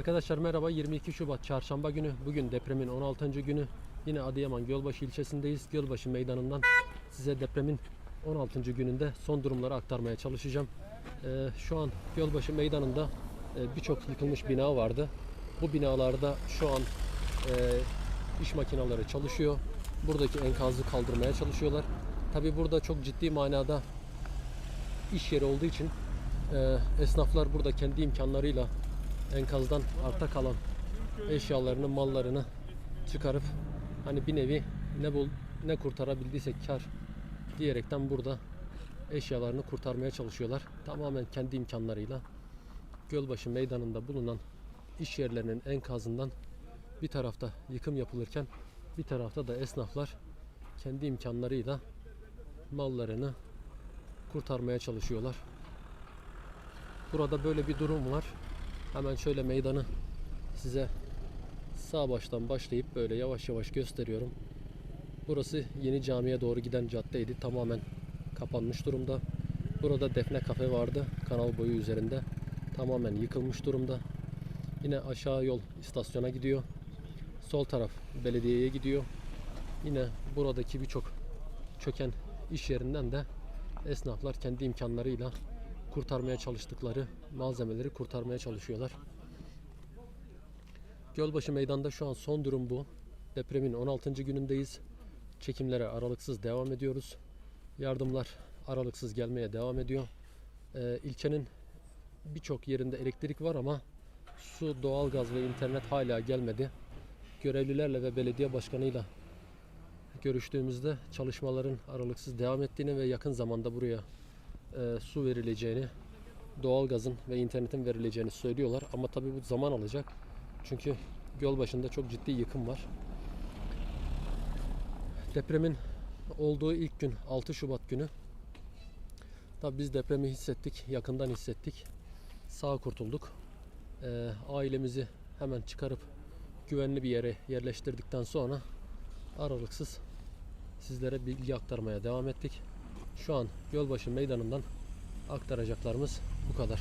Arkadaşlar merhaba 22 Şubat çarşamba günü. Bugün depremin 16. günü. Yine Adıyaman Gölbaşı ilçesindeyiz. Gölbaşı meydanından size depremin 16. gününde son durumları aktarmaya çalışacağım. Ee, şu an Gölbaşı meydanında e, birçok yıkılmış bina vardı. Bu binalarda şu an e, iş makineleri çalışıyor. Buradaki enkazı kaldırmaya çalışıyorlar. Tabi burada çok ciddi manada iş yeri olduğu için e, esnaflar burada kendi imkanlarıyla enkazdan arta kalan eşyalarını, mallarını çıkarıp hani bir nevi ne bul ne kurtarabildiysek kar diyerekten burada eşyalarını kurtarmaya çalışıyorlar. Tamamen kendi imkanlarıyla Gölbaşı meydanında bulunan iş yerlerinin enkazından bir tarafta yıkım yapılırken bir tarafta da esnaflar kendi imkanlarıyla mallarını kurtarmaya çalışıyorlar. Burada böyle bir durum var. Hemen şöyle meydanı size sağ baştan başlayıp böyle yavaş yavaş gösteriyorum. Burası yeni camiye doğru giden caddeydi. Tamamen kapanmış durumda. Burada Defne Kafe vardı. Kanal boyu üzerinde. Tamamen yıkılmış durumda. Yine aşağı yol istasyona gidiyor. Sol taraf belediyeye gidiyor. Yine buradaki birçok çöken iş yerinden de esnaflar kendi imkanlarıyla kurtarmaya çalıştıkları malzemeleri kurtarmaya çalışıyorlar. Gölbaşı meydanda şu an son durum bu. Depremin 16. günündeyiz. Çekimlere aralıksız devam ediyoruz. Yardımlar aralıksız gelmeye devam ediyor. Ee, ilçenin birçok yerinde elektrik var ama su, doğalgaz ve internet hala gelmedi. Görevlilerle ve belediye başkanıyla görüştüğümüzde çalışmaların aralıksız devam ettiğini ve yakın zamanda buraya e, su verileceğini, doğalgazın ve internetin verileceğini söylüyorlar. Ama tabii bu zaman alacak. Çünkü göl başında çok ciddi yıkım var. Depremin olduğu ilk gün 6 Şubat günü. Tabii biz depremi hissettik, yakından hissettik. Sağ kurtulduk. E, ailemizi hemen çıkarıp güvenli bir yere yerleştirdikten sonra aralıksız sizlere bilgi aktarmaya devam ettik. Şu an Gölbaşı Meydanı'ndan aktaracaklarımız bu kadar.